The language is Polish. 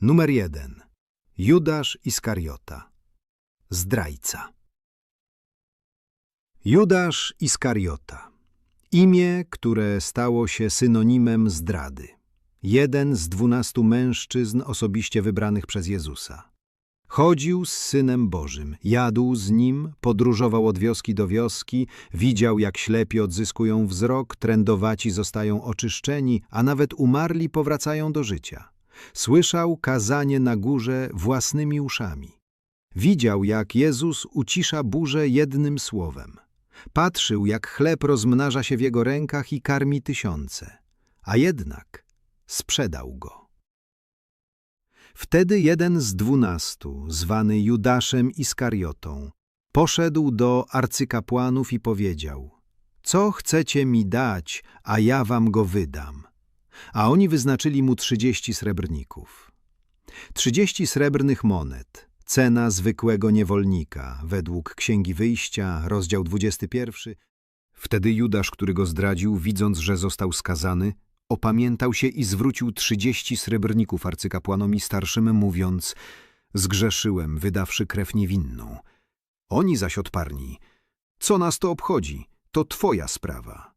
Numer jeden. Judasz Iskariota. Zdrajca. Judasz Iskariota. Imię, które stało się synonimem zdrady. Jeden z dwunastu mężczyzn osobiście wybranych przez Jezusa. Chodził z Synem Bożym, jadł z Nim, podróżował od wioski do wioski, widział jak ślepi odzyskują wzrok, trędowaci zostają oczyszczeni, a nawet umarli powracają do życia. Słyszał kazanie na górze własnymi uszami. Widział, jak Jezus ucisza burzę jednym słowem. Patrzył, jak chleb rozmnaża się w jego rękach i karmi tysiące. A jednak sprzedał go. Wtedy jeden z dwunastu, zwany Judaszem Iskariotą, poszedł do arcykapłanów i powiedział: Co chcecie mi dać, a ja wam go wydam? A oni wyznaczyli mu trzydzieści srebrników. Trzydzieści srebrnych monet, cena zwykłego niewolnika, według Księgi Wyjścia, rozdział 21. Wtedy Judasz, który go zdradził, widząc, że został skazany, opamiętał się i zwrócił trzydzieści srebrników arcykapłanom i starszym, mówiąc Zgrzeszyłem, wydawszy krew niewinną. Oni zaś odparli Co nas to obchodzi? To twoja sprawa.